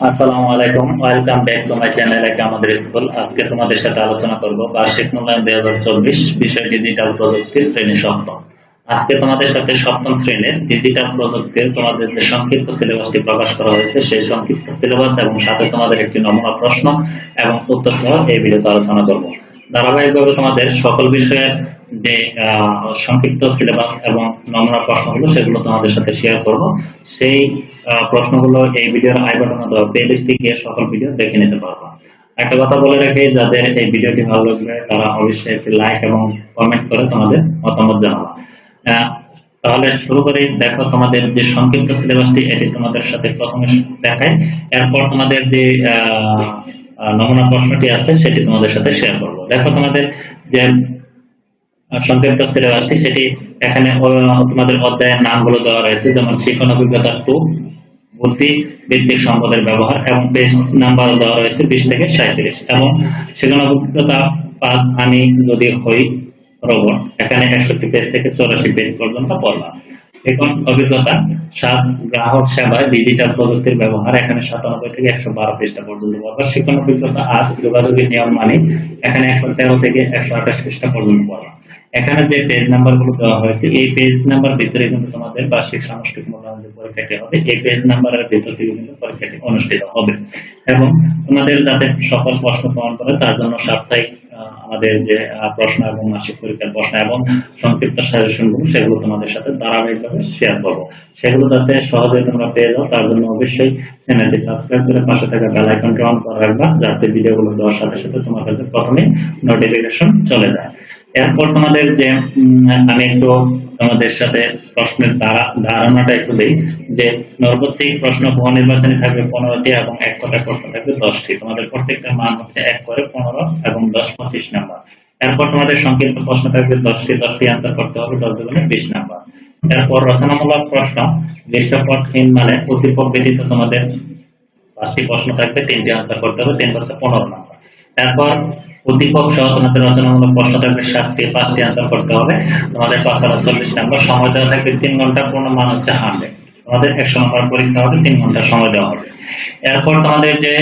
সপ্তম। শ্রেণির ডিজিটাল তোমাদের যে সংক্ষিপ্ত সিলেবাসটি প্রকাশ করা হয়েছে, সেই সংক্ষিপ্ত সিলেবাস এবং সাথে তোমাদের একটি নমুনা প্রশ্ন এবং উত্তর সহ এই ভিডিওতে আলোচনা করব। ধারাবাহিকভাবে তোমাদের সকল বিষয়ের যে সংক্ষিপ্ত সিলেবাস এবং নমুনা প্রশ্নগুলো সেগুলো তোমাদের সাথে শেয়ার করব। সেই প্রশ্নগুলো এই ভিডিওর আই বাটনে দেওয়া প্লেলিস্টে গিয়ে সকল ভিডিও দেখে নিতে পারবা। একটা কথা বলে রাখি, যাদের এই ভিডিওটি ভালো লাগবে তারা অবশ্যই একটি লাইক এবং কমেন্ট করে তোমাদের মতামত জানাবা। তাহলে শুরু করি। দেখো তোমাদের যে সংক্ষিপ্ত সিলেবাসটি এটি তোমাদের সাথে প্রথমে দেখায়। এরপর তোমাদের যে নমুনা প্রশ্নটি আছে, সেটি তোমাদের সাথে শেয়ার করব। দেখো তোমাদের যে সংক্ষিপ্ত সিলেবাসটি সেটি এখানে তোমাদের অধ্যায়ের নামগুলো দেওয়া রয়েছে, যেমন শিক্ষণ অভিজ্ঞতা টু, বুদ্ধি ভিত্তিক সম্পদের ব্যবহার, এবং পেজ নাম্বার দেওয়া রয়েছে বিশ থেকে সাঁত্রিশ এবং শিক্ষণ অভিজ্ঞতা পাঁচ, আমি যদি হই রোবট, এখানে একষট্টি পেজ থেকে চৌরাশি পেজ পর্যন্ত পড়লাম। এখন অভিজ্ঞতা, সাত গ্রাহক সেবায় ডিজিটাল প্রযুক্তির ব্যবহার, এখানে সাতানব্বই থেকে একশো বারো পৃষ্ঠা পর্যন্ত পড়বা শিক্ষণ অভিজ্ঞতা আট যোগাযোগের নিয়ম মানে এখানে একশো তেরো থেকে একশো আঠাশ পৃষ্ঠা পর্যন্ত পড়বা এখানে যে পেজ নাম্বারগুলো দেওয়া হয়েছে, এই পেজ নাম্বার ভিতরে কিন্তু তোমাদের বার্ষিক সামষ্টিক মূল্যায়ন যে পরীক্ষাটি হবে, এই পেজ নাম্বারের ভিতর থেকে কিন্তু পরীক্ষাটি অনুষ্ঠিত হবে। এবং তোমাদের যাতে সকল প্রশ্ন প্রমাণ করে, তার জন্য সাপ্তাহিক আমাদের যে প্রশ্ন এবং মাসিক পরীক্ষার প্রশ্ন এবং সংক্ষিপ্ত সাজেশনগুলো, সেগুলো তোমাদের সাথে ধারাবাহিকভাবে শেয়ার করব। সেগুলো যাতে সহজে তোমরা পেয়ে যাও, তার জন্য অবশ্যই চ্যানেলটি সাবস্ক্রাইব করে পাশে থাকা বেল আইকনটি অন করে রাখবা, যাতে ভিডিওগুলো দেওয়ার সাথে সাথে তোমার কাছে প্রথমে নোটিফিকেশন চলে যায়। এরপর তোমাদের যে আমি একটু তোমাদের সাথে প্রশ্নের ধারা, ধারণাটা একটু দিই, যে নৈর্ব্যক্তিক প্রশ্ন বহু নির্বাচনী থাকবে পনেরোটি এবং এক কথায় প্রশ্ন থাকবে দশটি। তোমাদের প্রত্যেকটা মান হচ্ছে এক করে পনেরো এবং পঁচিশ নাম্বার। এরপর তোমাদের সংক্ষিপ্ত প্রশ্ন থাকবে, দশটি দশটি অ্যান্সার করতে হবে, দশ দুগুণে বিশ নাম্বার। এরপর রচনামূলক প্রশ্ন দৃশ্যপটহীন মানে উদ্দীপক ব্যতীত তোমাদের পাঁচটি প্রশ্ন থাকবে, তিনটি আনসার করতে হবে, তিন পাঁচে পনেরো নাম্বার। তারপর উদ্দীপক সহ তোমাদের রচনামূলক প্রশ্ন থাকবে, সাতটি, পাঁচটি আনসার করতে হবে, তোমাদের পাঁচ হাজার চল্লিশ নাম্বার। সময় দেওয়া থাকবে তিন ঘণ্টা, পূর্ণ মান হচ্ছে হান্ড্রেড। তোমাদের একশো নম্বর পরীক্ষা হবে, তিন ঘণ্টা সময় দেওয়া হবে। এরপর তোমাদের যে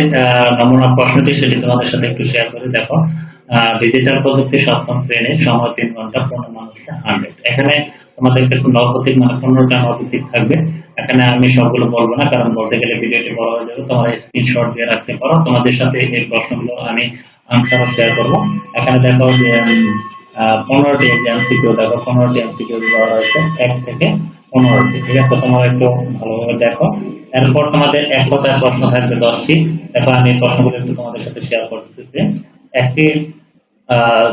নমুনা প্রশ্নটি সেটি তোমাদের সাথে একটু শেয়ার করে দেখো। ডিজিটাল প্রযুক্তি সপ্তম শ্রেণির সময় তিন ঘণ্টা, পূর্ণ মান হান্ড্রেড। এখানে তোমাদের কিছু নবপ্রতীক মানে পনেরোটা নবপ্রতীক থাকবে। এখানে আমি সবগুলো বলব না, কারণ বলতে গেলে ভিডিওটি বড় হয়ে যাবে। তোমরা স্ক্রিনশট দিয়ে রাখতে পারো। তোমাদের সাথে এই প্রশ্নগুলো আমি আনসারও শেয়ার করব। এখানে দেখো যে পনেরোটি এমসিকিউ দেখো পনেরোটি এমসিকিউ দেওয়া রয়েছে, এক থেকে পনেরোটি, ঠিক আছে? তোমরা একটু ভালোভাবে দেখো। এরপর তোমাদের এক কথায় প্রশ্ন থাকবে দশটি। দেখো আমি প্রশ্নগুলো একটু তোমাদের সাথে শেয়ার করতেছি। একটি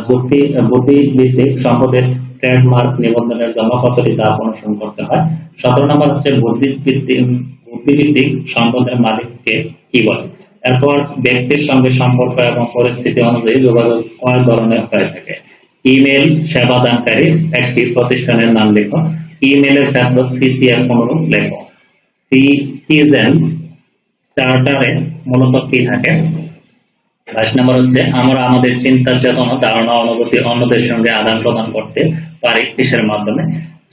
যুক্তি বুদ্ধিভিত্তিক সম্পদের ট্রেডমার্ক নিবন্ধনের কতটি ধাপ অনুসরণ করতে হয়। সতেরো নম্বর হচ্ছে বুদ্ধিভিত্তিক বুদ্ধিভিত্তিক সম্পদের মালিককে কি বলে? এরপর ব্যক্তির সঙ্গে সম্পর্ক এবং পরিস্থিতি অনুযায়ী যোগাযোগ কয় ধরনের হয়ে থাকে? ইমেল সেবা দানকারী একটি প্রতিষ্ঠানের নাম লেখো। ইমেলের ক্ষেত্র সিসিআর অনুরূপ লেখো। সিটিজেন চার্টারে মূলত কি থাকে? বাইশ নম্বর হচ্ছে, আমরা আমাদের চিন্তা চেতনা, ধারণা, অনুভূতি, অন্যদের সঙ্গে আদান প্রদান করতে পারি কিসের মাধ্যমে?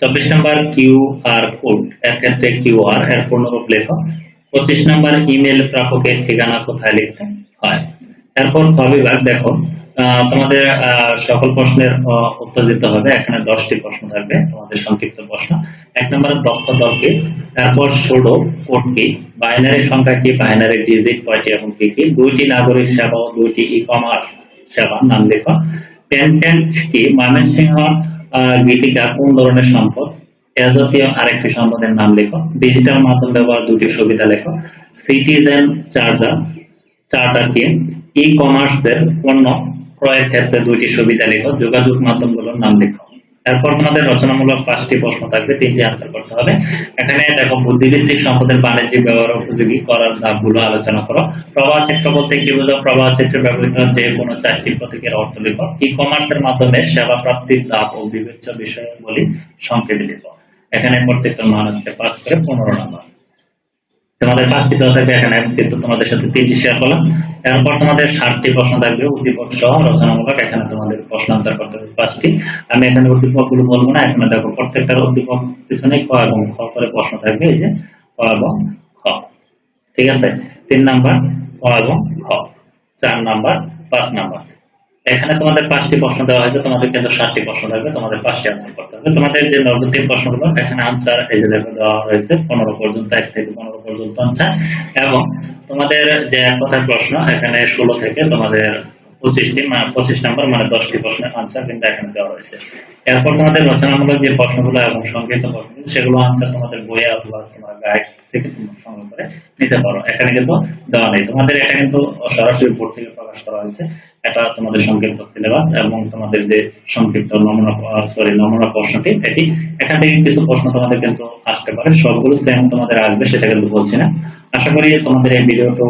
চব্বিশ নম্বর কিউ আর কোড, এর ক্ষেত্রে কিউ আর, এর পূর্ণরূপ লেখ। পঁচিশ নম্বর ইমেল প্রাপকের ঠিকানা কোথায় লিখতে হয়? এরপর খ বিভাগ, দেখো তোমাদের সকল প্রশ্নের উত্তর দিতে হবে। এখানে দশটি প্রশ্ন থাকবে, তোমাদের সংক্ষিপ্ত প্রশ্ন। এক নম্বর দক্ষ দল কি তারপর সুডো কোড কি বাইনারি সংখ্যা কি? বাইনারি ডিজিট এবং দুইটি নাগরিক সেবা ও দুইটি ই কমার্স সেবা, নাম লেখো। ময়মনসিংহ গীতিকা কোন ধরনের সম্পদ? এ জাতীয় আরেকটি সম্পদের নাম লেখো। ডিজিটাল মাধ্যম ব্যবহার দুটি সুবিধা লেখো। সিটিজেন চার্জার চার্টার কি ই কমার্সের পণ্য ক্রয়ের ক্ষেত্রে দুইটি সুবিধা লেখো। যোগাযোগ মাধ্যমগুলোর নাম লেখো। এরপর তোমাদের রচনামূলক পাঁচটি প্রশ্ন থাকবে, তিনটি আনসার করতে হবে। এখানে দেখো, বুদ্ধিভিত্তিক সম্পদের বাণিজ্যিক ব্যবহার উপযোগী করার ধাপগুলো আলোচনা করো। প্রবাহ ক্ষেত্র বলতে কি বোঝো? প্রবাহ চিত্র ব্যবহৃত যে কোনো চারটি প্রতীকের অর্থ লেখো ই কমার্সের মাধ্যমে সেবা প্রাপ্তির ধাপ ও বিবেচ্য বিষয়গুলি সংক্ষেপে লিখো। এখানে প্রত্যেকটা মান হচ্ছে পাঁচ করে পনেরো নম্বর। তোমাদের পাঁচটি দেওয়া থাকবে, এখানে কিন্তু তোমাদের সাথে তিনটি শেয়ার করলাম। এরপর তোমাদের ষাটটি প্রশ্ন থাকবে, উদ্দীপক সহ রচনামূলক, এখানে তোমাদের প্রশ্ন আনসার করতে হবে পাঁচটি। আমি এখানে উদ্দীপকগুলো বলব না, এখানে দেখো প্রত্যেকটার উদ্দীপক পিছনে ক এবং খ করে প্রশ্ন থাকবে, এই যে ক এবং খ। ঠিক আছে? তিন নাম্বার, ক এবং খ। চার নাম্বার, পাঁচ নাম্বার। এখানে তোমাদের পাঁচটি প্রশ্ন দেওয়া হয়েছে, তোমাদের কিন্তু সাতটি প্রশ্ন থাকবে, তোমাদের পাঁচটি আনসার করতে হবে। তোমাদের যে নর্মাল প্রশ্নগুলো, এখানে আনসার এই যে দেওয়া হয়েছে, পনেরো পর্যন্ত, এক থেকে পনেরো পর্যন্ত আনসার এবং তোমাদের যে এক কথার প্রশ্ন, এখানে ষোলো থেকে তোমাদের পঁচিশটি পঁচিশ নাম্বার মানে দশটি প্রশ্নের আনসার কিন্তু এখানে দেওয়া হয়েছে। এরপর তোমাদের রচনামূলক যে প্রশ্নগুলো এবং সংক্ষিপ্ত প্রশ্নগুলো, সেগুলো আনসার তোমাদের বইয়ে অথবা তোমার গাইড থেকে তোমরা সংগ্রহ করে নিতে পারো। এখানে কিন্তু দেওয়া নেই। তোমাদের এটা কিন্তু সরাসরি বোর্ড থেকে প্রকাশ করা হয়েছে। এটা তোমাদের সংক্ষিপ্ত সিলেবাস এবং তোমাদের যে সংক্ষিপ্ত নমুনা সরি নমুনা প্রশ্নটি, এটি এখান থেকে কিছু প্রশ্ন তোমাদের কিন্তু আসতে পারে। সবগুলো সেম তোমাদের আসবে, সেটা কিন্তু বলছি না। আশা করি তোমাদের এই ভিডিওটা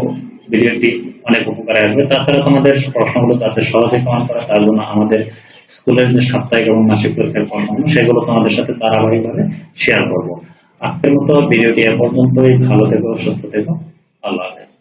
ভিডিওটি অনেক উপকারে আসবে। তাছাড়া তোমাদের প্রশ্নগুলো যাতে সহজে প্রমাণ করা, তার জন্য আমাদের স্কুলের যে সাপ্তাহিক এবং মাসিক পরীক্ষার প্রশ্নগুলো সেগুলো তোমাদের সাথে ধারাবাহিকভাবে শেয়ার করব। আজকের মতো ভিডিওটি এ পর্যন্তই। ভালো থেকো, সুস্থ থেকো। আল্লাহ হাফেজ।